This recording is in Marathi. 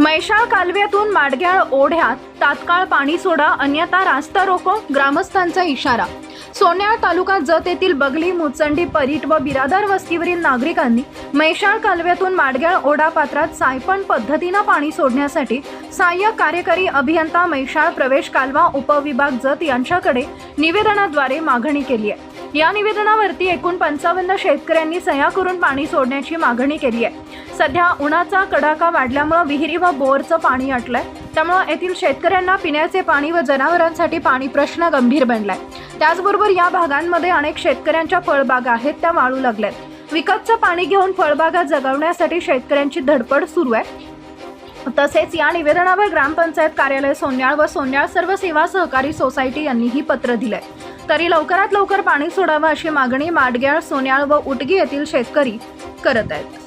मैशाळ कालव्यातून माडग्याळ ओढ्यात तात्काळ पाणी सोडा अन्यथा रास्ता रोको ग्रामस्थांचा इशारा. सोन्याळ तालुका जत येथील बगली मुचंडी परीट व बिरादार वस्तीवरील नागरिकांनी मैशाळ कालव्यातून माडग्याळ ओढा पात्रात सायपण पद्धतीनं पाणी सोडण्यासाठी सहाय्यक कार्यकारी अभियंता मैशाळ प्रवेश कालवा उपविभाग जत यांच्याकडे निवेदनाद्वारे मागणी केली आहे. या निवेदनावरती एकूण पंचावन्न शेतकऱ्यांनी सह्या करून पाणी सोडण्याची मागणी केली आहे. सध्या उन्हाचा कडाका वाढल्यामुळं विहिरी व बोअरचं पाणी अटलंय. त्यामुळं येथील शेतकऱ्यांना पिण्याचे पाणी व जनावरांसाठी पाणी प्रश्न गंभीर बनलाय. त्याचबरोबर या भागांमध्ये अनेक शेतकऱ्यांच्या फळबागा आहेत त्या वाळू लागल्यात. विकतचं पाणी घेऊन फळबागा जगवण्यासाठी शेतकऱ्यांची धडपड सुरू आहे. तसेच या निवेदनावर ग्रामपंचायत कार्यालय सोन्याळ व सोन्याळ सर्व सेवा सहकारी सोसायटी यांनीही पत्र दिलंय. तरी लवकरात लवकर पाणी सोडावं अशी मागणी माडग्याळ सोन्याळ व उटगी येथील शेतकरी करत आहेत.